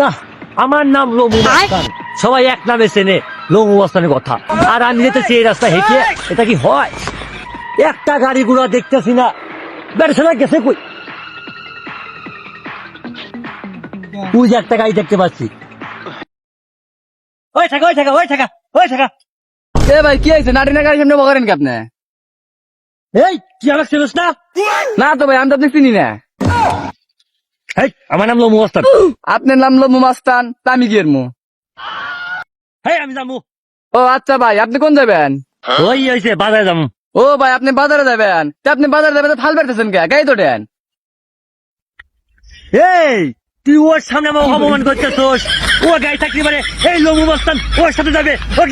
না আমার নাম লমু মাস্তান। সবাই এক নামে চেনে লমু মাস্তানের কথা। আর আমি যেতেছি এই রাস্তা হেঁটে এটা কি হয়? একটা গাড়ি ঘোড়া দেখতেছি না। বেড়ে ছেলে গেছে কই? তুই যে একটা গাড়ি দেখতে পাচ্ছি। ওই থাকা ওই থাকা ওই থাকা ওই থাকা। এ ভাই কি হয়েছে? নাটি না গাড়ি সামনে বকারেন কি আপনি এই কি আমাকে চিনিস না? না তো ভাই আমি তো আপনি চিনি না। আমার নাম লমু মাস্তান আপনার নাম মাস্তান আমি মু আমি ও আচ্ছা ভাই আপনি কোন যাবেন? ওই বাজারে যাব ও ভাই আপনি বাজারে যাবেন। তা আপনি বাজারে যাবেন তো থাল বেরতেছেন কে? গাড়ি তো দেন। এই তুই ওর সামনে আমার অপমান করতেছোস? ও গাড়ি থাকতে পারে এই লমু মাস্তান ওর সাথে যাবে ওর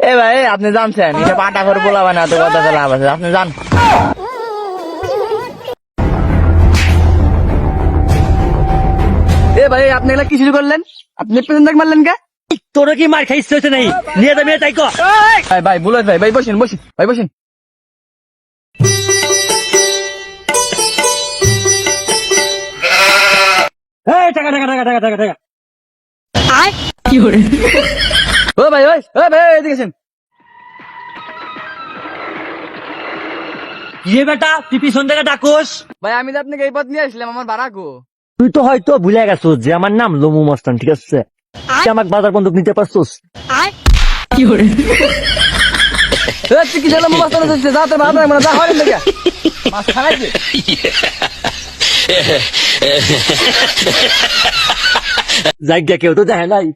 এ ভাই আপনি জানছেন এটা পাটা করে বলাবে না তো কথা আছে। আপনি জান এ ভাই আপনি এগুলা কি শুরু করলেন? আপনি থেকে মারলেন কে? তোর কি মার খাইছে হয়েছে নাই? নিয়ে যাবে তাই কর ভাই ভাই বুলেট ভাই ভাই বসেন বসেন ভাই বসেন। এই টাকা টাকা টাকা টাকা টাকা টাকা। ও ভাই ওই ও ভাই এদিকে আসেন। কি বেটা তুই পিছন থেকে ডাকোস। ভাই আমি তো আপনাকে এই পথ নিয়ে আসলাম আমার ভাড়া গো তুই তো হয়তো ভুলে গেছো যে আমার নাম লমু মাস্তান ঠিক আছে? তুই আমাকে বাজার বন্দুক নিতে পারছোস? কি জানো মাছ টানা যাচ্ছে যা মানে হয় না মাছ খানাইছে জায়গা কেউ তো দেখে নাই।